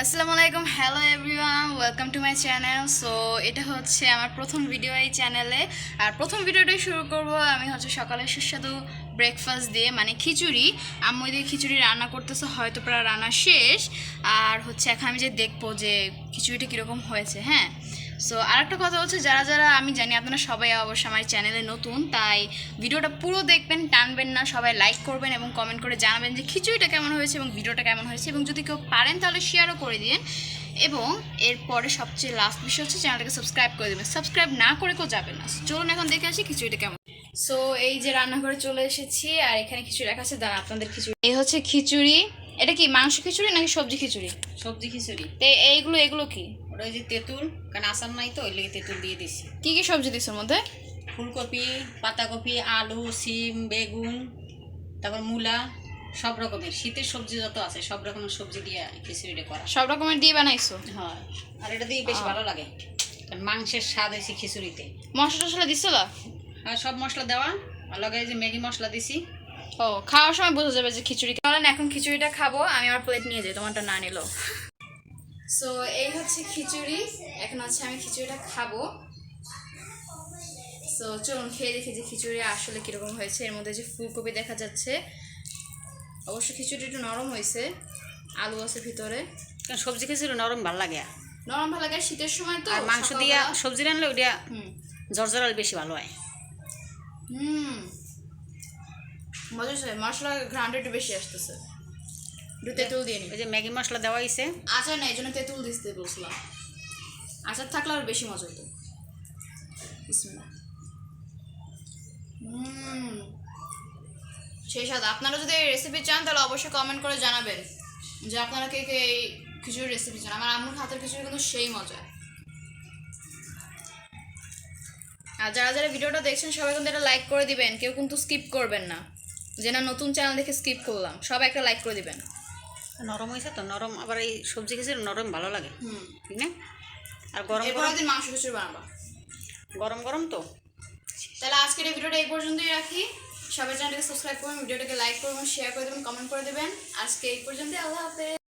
আসসালামু আলাইকুম hello everyone welcome to my channel so এটা হচ্ছে আমার প্রথম ভিডিও এই চ্যানেলে আর প্রথম ভিডিওটাই শুরু করব আমি হচ্ছে সকালে সুস্বাদু ব্রেকফাস্ট দিয়ে মানে খিচুড়ি। আম্মু দিয়ে খিচুড়ি রান্না করতেছে, হয়তো প্রায় রান্না শেষ। আর হচ্ছে এখন আমি যে দেখব যে খিচুড়িটা কীরকম হয়েছে হ্যাঁ? সো আরেকটা কথা হচ্ছে যারা যারা আমি জানি আপনারা সবাই অবশ্য আমার চ্যানেলে নতুন তাই ভিডিওটা পুরো দেখবেন টানবেন না সবাই লাইক করবেন এবং কমেন্ট করে জানাবেন যে খিচুড়িটা কেমন হয়েছে এবং ভিডিওটা কেমন হয়েছে এবং যদি কেউ পারেন তাহলে শেয়ারও করে দিন। এবং এরপরে সবচেয়ে লাস্ট বিষয় হচ্ছে চ্যানেলটাকে সাবস্ক্রাইব করে দেবেন। সাবস্ক্রাইব না করে কেউ যাবেন না। চলুন এখন দেখে আসি খিচুড়িটা কেমন। সো এই যে রান্নাঘরে চলে এসেছি আর এখানে খিচুড়ি রাখা আছে। দাঁড়া আপনাদের খিচুড়ি। এই হচ্ছে খিচুড়ি। এটা কি মাংস খিচুড়ি নাকি সবজি খিচুড়ি? সবজি খিচুড়ি। তো এইগুলো এগুলো কি? ওটা ওই যে তেঁতুল কারণ আসার নাই তো ওই লেগে তেঁতুল দিয়ে দিছি। কি কি সবজি দিচ্ছ মধ্যে? ফুলকপি পাতাকপি আলু সিম বেগুন তারপর মূলা সব রকমের। শীতের সবজি যত আছে সব রকমের সবজি দিয়ে খিচুড়িটা করা। সব রকমের দিয়ে বানাইছো? হয়। আর এটা দিয়ে বেশ ভালো লাগে। কারণ মাংসের স্বাদ হয়েছে খিচুড়িতে। মশলা টশলা দিছিল আর সব মশলা দেওয়া। আর লগে এই যে ম্যাগি মশলা দিছি। ও খাওয়ার সময় বোঝা যাবে যে খিচুড়ি এখন খিচুড়িটা খাব আমি আমার প্লেট নিয়ে যাই তোমারটা না নিল। সো এই হচ্ছে খিচুড়ি। এখন হচ্ছে আমি খিচুড়িটা খাব। সো চলুন খেয়ে দেখি যে খিচুড়ি আসলে কীরকম হয়েছে। এর মধ্যে যে ফুলকপি দেখা যাচ্ছে অবশ্য খিচুড়ি একটু নরম হয়েছে আলু আছে ভিতরে। কারণ সবজি খিচুড়ি নরম ভালো লাগে। নরম ভালো লাগে শীতের সময় তো আর মাংস দিয়া সবজি রানলে ওইটা জর্জরাল বেশি ভালো হয়। হুম। মজা মশলা ঘ্রান্ড একটু বেশি আসতেছে। একটু তেঁতুল দিয়ে নিবি। ওই যে ম্যাগি মশলা দেওয়া হয়েছে আচার না এই জন্য তেঁতুল দিতে বলছিলাম। আচার থাকলে আর বেশি মজা হতো সেই সাথে আপনারা যদি এই রেসিপি চান তাহলে অবশ্যই কমেন্ট করে জানাবেন যে আপনারা কে কে এই খিচুড়ির রেসিপি চান। আমার আম্মুর হাতের খিচুড়ি কিন্তু সেই মজা। আর যারা যারা ভিডিওটা দেখছেন সবাই কিন্তু এটা লাইক করে দিবেন। কেউ কিন্তু স্কিপ করবেন না। যে না নতুন চ্যানেল দেখে স্কিপ করলাম। সবাই একটা লাইক করে দিবেন। নরম হয়েছে তো নরম আবার এই সবজি খিচুড়ি নরম ভালো লাগে। হুম। ঠিক না? আর গরম গরম মাংস খিচুড়ি বানাবো গরম গরম তো? তাহলে আজকের এই ভিডিওটা এই পর্যন্তই রাখি। সবাই চ্যানেলটাকে সাবস্ক্রাইব করবেন ভিডিওটাকে লাইক করবেন শেয়ার করে দেবেন কমেন্ট করে দেবেন। আজকে এই পর্যন্তই আল্লাহ হাফেজ।